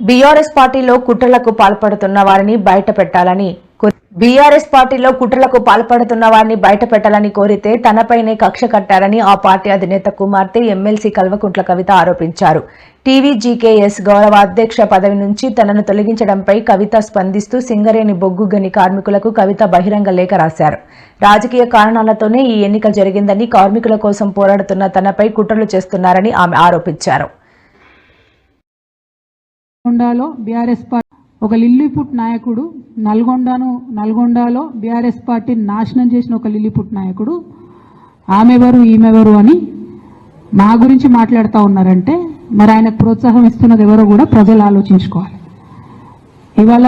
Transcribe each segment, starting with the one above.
BRS పార్టీలో కుట్రలకు పాల్పడుతున్న వారిని బయట పెట్టాలని బీఆర్ఎస్ పార్టీలో కుట్రలకు పాల్పడుతున్న వారిని బయట పెట్టాలని కోరితే తనపైనే కక్ష కట్టారని ఆ పార్టీ అధినేత కుమార్తె ఎమ్మెల్సీ కల్వకుంట్ల కవిత ఆరోపించారు. టీవీజీకేఎస్ గౌరవ అధ్యక్ష పదవి నుంచి తనను తొలగించడంపై కవిత స్పందిస్తూ సింగరేణి బొగ్గు గని కార్మికులకు కవిత బహిరంగ లేఖ రాశారు. రాజకీయ కారణాలతోనే ఈ ఎన్నిక జరిగిందని కార్మికుల కోసం పోరాడుతున్న తనపై కుట్రలు చేస్తున్నారని ఆమె ఆరోపించారు. నల్గొండలో బీఆర్ఎస్ పార్టీ ఒక లిల్లీపుట్ నాయకుడు నల్గొండను నల్గొండలో బీఆర్ఎస్ పార్టీ నాశనం చేసిన ఒక లిల్లీపుట్ నాయకుడు. ఆమెవరు ఈమెవరు అని మా గురించి మాట్లాడుతూ ఉన్నారంటే మరి ఆయనకు ప్రోత్సాహం ఇస్తున్నది ఎవరో కూడా ప్రజలు ఆలోచించుకోవాలి. ఇవాళ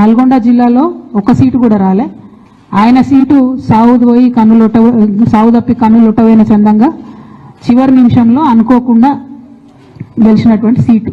నల్గొండ జిల్లాలో ఒక సీటు కూడా రాలే. ఆయన సీటు సావుది పోయి కన్నులొట్ట సావు తప్పి చందంగా చివరి నిమిషంలో అనుకోకుండా గెలిచినటువంటి సీటు.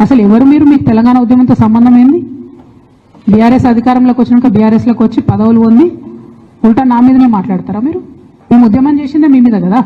అసలు ఎవరు మీరు? మీకు తెలంగాణ ఉద్యమంతో సంబంధం ఏంది? బీఆర్ఎస్ అధికారంలోకి వచ్చినాక బీఆర్ఎస్లోకి వచ్చి పదవులు పొంది ఉల్టా నా మీదనే మాట్లాడతారా మీరు? మేము ఉద్యమం చేసిందే మీ మీద కదా?